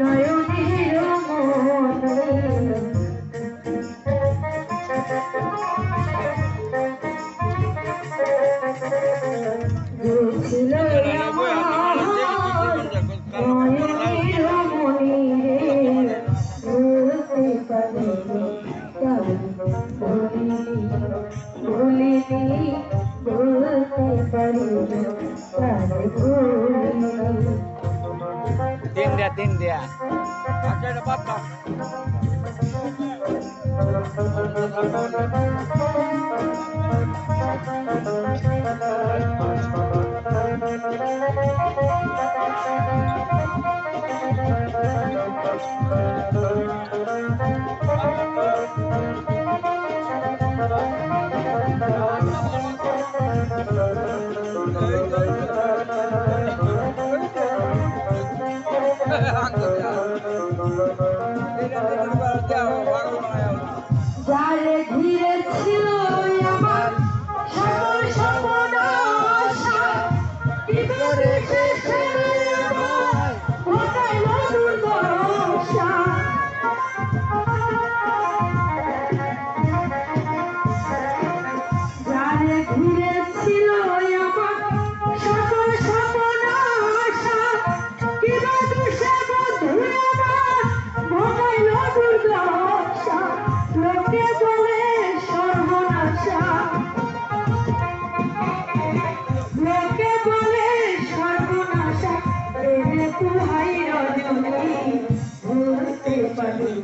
ديو 定点，定点。阿姐，你发卡。যারে ঘিরে ছিল আমার সকল সপন আশা। কি করে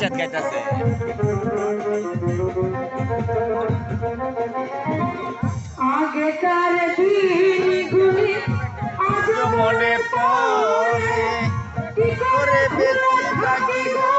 চাঁদ গাইতেছে। আগে দিনগুলি আজ মনে পড়ে। কি করে বেঁচে থাকি গো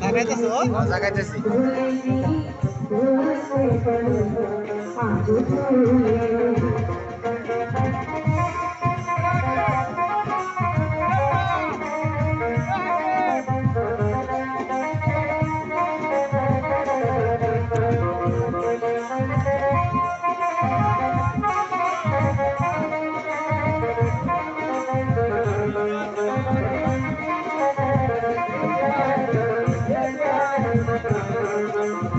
জাগাইতেছো? জাগাইতেছি।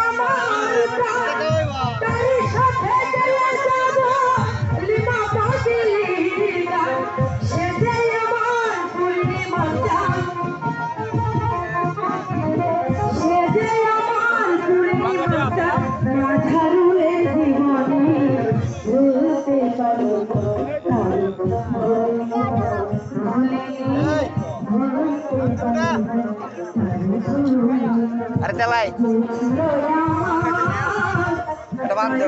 আমার আরে চালাই এটা বাঁধতে